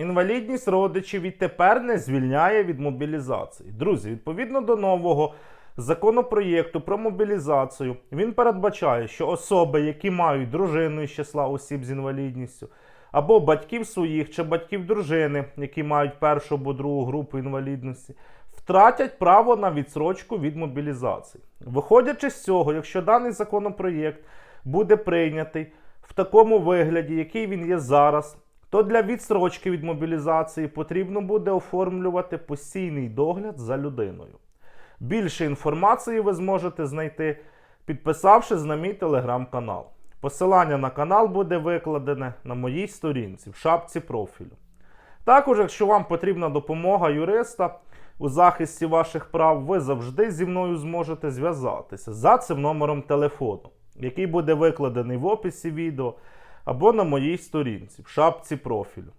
Інвалідність родичів відтепер не звільняє від мобілізації. Друзі, відповідно до нового законопроєкту про мобілізацію, він передбачає, що особи, які мають дружину із числа осіб з інвалідністю, або батьків своїх чи батьків дружини, які мають першу або другу групу інвалідності, втратять право на відсрочку від мобілізації. Виходячи з цього, якщо даний законопроєкт буде прийнятий в такому вигляді, який він є зараз, то для відстрочки від мобілізації потрібно буде оформлювати постійний догляд за людиною. Більше інформації ви зможете знайти, підписавшись на мій телеграм-канал. Посилання на канал буде викладене на моїй сторінці в шапці профілю. Також, якщо вам потрібна допомога юриста у захисті ваших прав, ви завжди зі мною зможете зв'язатися за цим номером телефону, який буде викладений в описі відео або на моїй сторінці в шапці профілю.